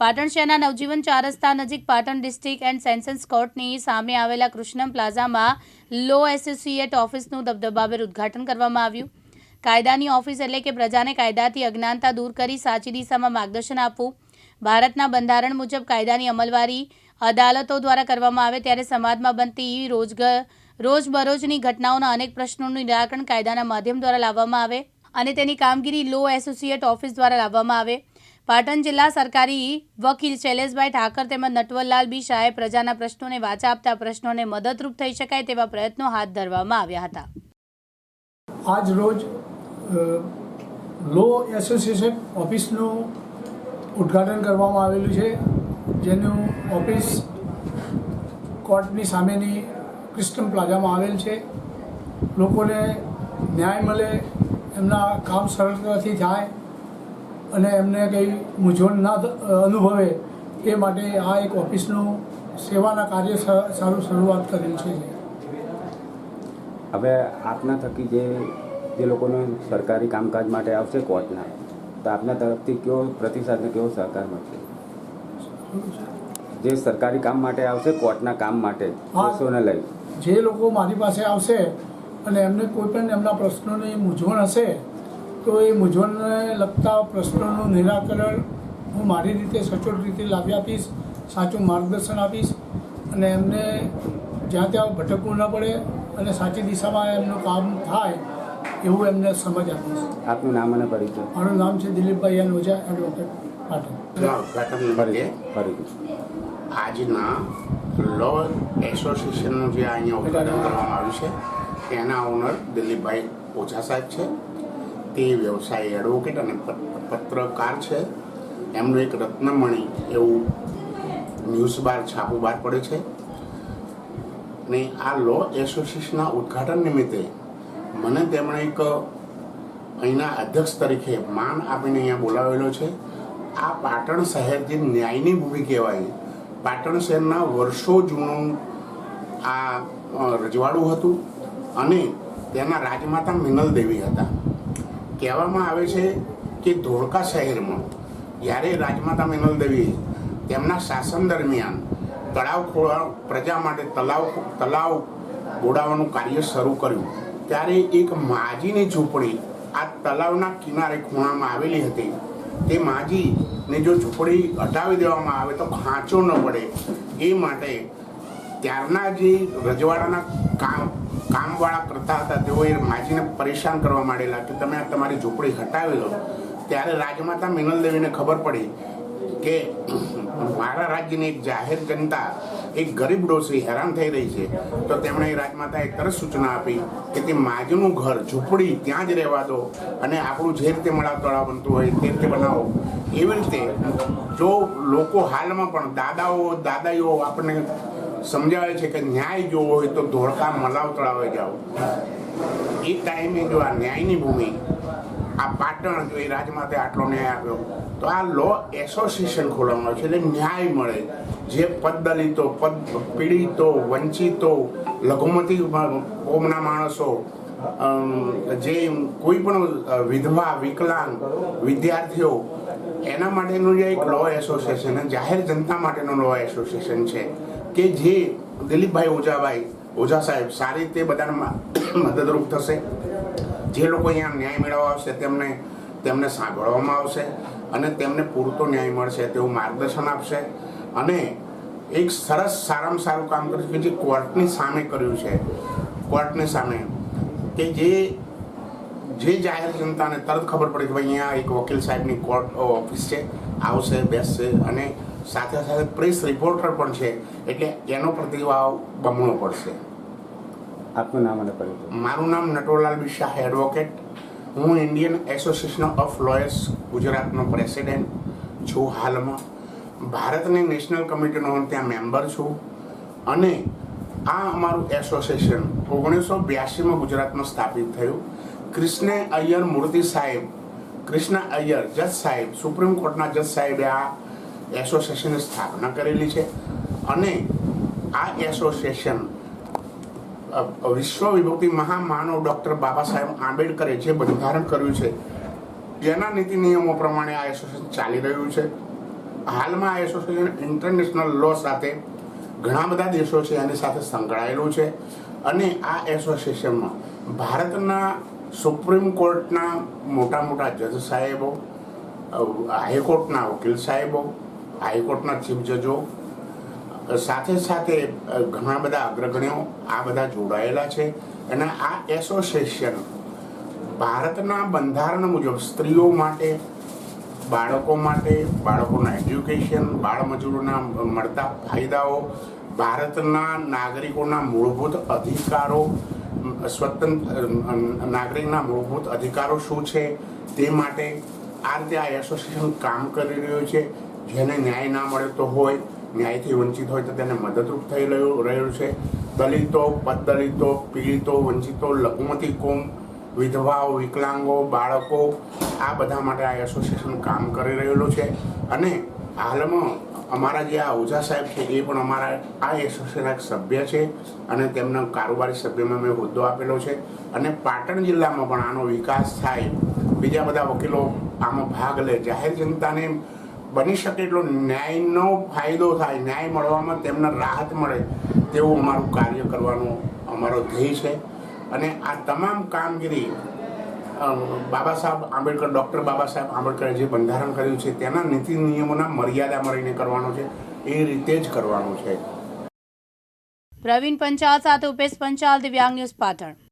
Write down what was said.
પાટણ શહેરના નવજીવન ચાર રસ્તા નજીક પાટણ ડિસ્ટ્રિક્ટ એન્ડ સેન્સન્સ કોર્ટની સામે આવેલા કૃષ્ણમ પ્લાઝામાં લો એસોસિએટ ઓફિસનું દબદબાભેર ઉદ્ઘાટન કરવામાં આવ્યું. કાયદાની ઓફિસ એટલે કે પ્રજાને કાયદાથી અજ્ઞાનતા દૂર કરી સાચી દિશામાં માર્ગદર્શન આપવું. ભારતના બંધારણ મુજબ કાયદાની અમલવારી અદાલતો દ્વારા કરવામાં આવે ત્યારે સમાજમાં બનતી રોજગાર રોજબરોજની ઘટનાઓના અનેક પ્રશ્નોનું નિરાકરણ કાયદાના માધ્યમ દ્વારા લાવવામાં આવે અને તેની કામગીરી લો એસોસિએટ ઓફિસ દ્વારા લાવવામાં આવે. પાટણ જિલ્લા સરકારી વકીલ શૈલેષભાઈ ઠાકર તેમજ નટવરલાલ બી શાહે પ્રજાના પ્રશ્નોને વાચા આપતા પ્રશ્નોને મદદરૂપ થઈ શકાય તેવા પ્રયત્નો હાથ ધરવામાં આવ્યા હતા. આજ રોજ લો એસોસિએશન ઓફિસનું ઉદ્ઘાટન કરવામાં આવેલું છે, જેનું ઓફિસ કોર્ટની સામેની ક્રિસ્ટન પ્લાઝામાં આવેલ છે. લોકોને ન્યાય મળે, એમના કામ સરળતાથી થાય. અને એમને કંઈ મૂંઝવણ ના અનુભવે એ માટે આ એક ઓફિસનું સેવાના કાર્ય સારું શરૂઆત કરેલ છે. હવે આપના થકી જે જે લોકોને સરકારી કામકાજ માટે આવશે કોર્ટના તો આપના તરફથી કેવો પ્રતિસાદ કેવો સહકાર મળશે? જે સરકારી કામ માટે આવશે કોર્ટના કામ માટે. કેસોને લઈ. જે લોકો મારી પાસે આવશે અને એમને કોઈ પણ એમના પ્રશ્નોની મૂંઝવણ હશે તો એ મૂંઝવણને લગતા પ્રશ્નોનું નિરાકરણ હું મારી રીતે સચોટ રીતે લાવી આપીશ સાચું માર્ગદર્શન આપીશ અને એમને જ્યાં ત્યાં ભટકવું ન પડે અને સાચી દિશામાં એમનું કામ થાય એવું એમને સમજ આપીશ. આપનું નામ અને પરિચય. મારું નામ છે દિલીપભાઈ એન ઓઝા એડવોકેટ પાટણ આજના લો એસોસિએશનનું જે અહીંયા ઉદઘાટન કરવામાં આવ્યું છે એના ઓનર દિલીપભાઈ ઓઝા સાહેબ છે. તે વ્યવસાય એડવોકેટ અને પત્રકાર છે. એમનું એક રત્નમણી એવું ન્યૂઝ બાર, છાપું બહાર પડે છે. ને આ લો એસોસિએશનના ઉદ્ઘાટન નિમિત્તે મને તેમણે એક અહીંના અધ્યક્ષ તરીકે માન આપીને અહીંયા બોલાવેલો છે. આ પાટણ શહેર જે ન્યાયની ભૂમિ કહેવાય, પાટણ શહેરના વર્ષો જૂનું આ રજવાડું હતું અને તેના રાજમાતા મિનલ દેવી હતા. કહેવામાં આવે છે કે ધોળકા શહેરમાં જ્યારે રાજમાતા મિનલ દેવી તેમના શાસન દરમિયાન તળાવ ખોળવા પ્રજા માટે તલાવ તલાવ બોડાવવાનું કાર્ય શરૂ કર્યું, ત્યારે એક માજીની ઝૂંપડી આ તલાવના કિનારે ખૂણામાં આવેલી હતી. તે માજીને જો ઝૂંપડી હટાવી દેવામાં આવે તો ખાંચો ન પડે. એ માટે ત્યારના જે રજવાડાના કામ, કામવાળા કરતા હતા, તેઓએ માજીને પરેશાન કરવા માંડેલા કે તમે તમારી ઝૂંપડી હટાવી લો. ત્યારે રાજમાતા મિનલ દેવીને ખબર પડી કે મારા રાજ્યની એક જાહેર જનતા, એક ગરીબ ડોસી હેરાન થઈ રહી છે. તો તેમણે રાજમાતાએ તરત સૂચના આપી કે તે માજનું ઘર, ઝૂંપડી ત્યાં જ રહેવા દો અને આપણું જે રીતે મળાવ તળાવ બનતું હોય તે રીતે બનાવો. એવી રીતે જો લોકો હાલમાં પણ દાદાઓ, દાદાઈઓ આપણને સમજાવે છે કે ન્યાય જોવો હોય તો ધોળકા મલાવ તળાવે જાઓ. એ ટાઈમે જો આ ન્યાયની ભૂમિ, આ પાટણ જો એ રાજમાતે આટલો ન્યાય આપ્યો તો આ લો એસોસિએશન ખોલવામાં છે, એટલે ન્યાય મળે. જે પદ દલિતો પદ પીડિતો, વંચિતો, લઘુમતી કોમના માણસો જે કોઈ પણ વિધવા, વિકલાંગ, વિદ્યાર્થીઓ, એના માટેનું જે એક લો એસોસિએશન જાહેર જનતા માટેનું લો એસોસિએશન છે. કે જે દિલીપભાઈ ઓઝાભાઈ, ઓઝા સાહેબ, સારી રીતે બધાને મદદરૂપ થશે. જે લોકો અહીંયા ન્યાય મેળવવા આવશે, તેમને તેમને સાંભળવામાં આવશે અને તેમને પૂરતો ન્યાય મળશે તેવું માર્ગદર્શન આપશે. અને એક સરસ સારામાં સારું કામ કર્યું કે જે કોર્ટની સામે કર્યું છે. કોર્ટની સામે કે જે જે જાહેર જનતાને તરત ખબર પડે કે ભાઈ અહીંયા એક વકીલ સાહેબની કોર્ટ ઓફિસ છે, આવશે, બેસશે અને સાથે સાથે પ્રેસ રિપોર્ટર પણ છે એટલે એનો પ્રતિભાવ બમણો પડશે. આપનું નામ અને પરિચય. મારું નામ નટવરલાલ બી શાહ એડવોકેટ હું ઇન્ડિયન એસોસિએશન ઓફ લોયર્સ ગુજરાતનો પ્રેસિડેન્ટ છું હાલમાં. ભારતની નેશનલ કમિટીનો હું ત્યાં મેમ્બર છું. અને આ અમારું એસોસિએશન ઓગણીસો બ્યાસીમાં ગુજરાતમાં સ્થાપિત થયું. કૃષ્ણ અય્યર મૂર્તિ સાહેબ કૃષ્ણ અય્યર જજ સાહેબ સુપ્રીમ કોર્ટના જજ સાહેબે આ એસોસિએશનની સ્થાપના કરેલી છે અને આ એસોસિએશન વિશ્વ વિભૂતિ મહામાનવ ડૉક્ટર બાબા સાહેબ આંબેડકરે જે બંધારણ કર્યું છે, જેના નીતિ નિયમો પ્રમાણે આ એસોસિએશન ચાલી રહ્યું છે. હાલમાં આ એસોસિએશન ઇન્ટરનેશનલ લો સાથે ઘણા બધા દેશો છે, એની સાથે સંકળાયેલું છે અને આ એસોસિએશનમાં ભારતના સુપ્રીમ કોર્ટના મોટા મોટા જજ સાહેબો હાઈકોર્ટના વકીલ સાહેબો હાઈકોર્ટના ચીફ જજો. સાથે સાથે ઘણા બધા અગ્રગણ્યો આ બધા જોડાયેલા છે અને આ એસોસિએશન ભારતના બંધારણ મુજબ સ્ત્રીઓ માટે, બાળકો માટે, બાળકોના એજ્યુકેશન, બાળમજૂરોના મળતા ફાયદાઓ, ભારતના નાગરિકોના મૂળભૂત અધિકારો સ્વતંત્ર નાગરિકના મૂળભૂત અધિકારો શું છે તે માટે આ રીતે આ એસોસિએશન કામ કરી રહ્યું છે. જેને ન્યાય ના મળતો હોય, ન્યાયથી વંચિત હોય તો તેને મદદરૂપ થઈ રહ્યું રહ્યું છે. દલિતો, પદદલિતો, પીડિતો, વંચિતો, લઘુમતી કોમ વિધવાઓ, વિકલાંગો, બાળકો, આ બધા માટે આ એસોસિએશન કામ કરી રહેલું છે. અને હાલમાં અમારા જે આ ઓઝા સાહેબ છે, એ પણ અમારા આ એસોસિએશનના એક સભ્ય છે અને તેમના કારોબારી સભ્યમાં મેં હોદ્દો આપેલો છે. અને પાટણ જિલ્લામાં પણ આનો વિકાસ થાય. બીજા બધા વકીલો આમાં ભાગ લે. જાહેર જનતાને બની શકે એટલો ન્યાયનો ફાયદો થાય, ન્યાય મળવામાં તેમને રાહત મળે તેવું અમારું કાર્ય કરવાનું અમારો ધ્યેય છે. અને આ તમામ કામગીરી બાબા સાહેબ આંબેડકર, ડૉક્ટર બાબા સાહેબ આંબેડકરે જે બંધારણ કર્યું છે, તેના નીતિ નિયમોના મર્યાદામાં રહીને કરવાનો છે, એ રીતે જ કરવાનું છે. પ્રવીણ પંચાલ સાથે ઉપેશ પંચાલ, દિવ્યાંગ ન્યૂઝ પાટણ.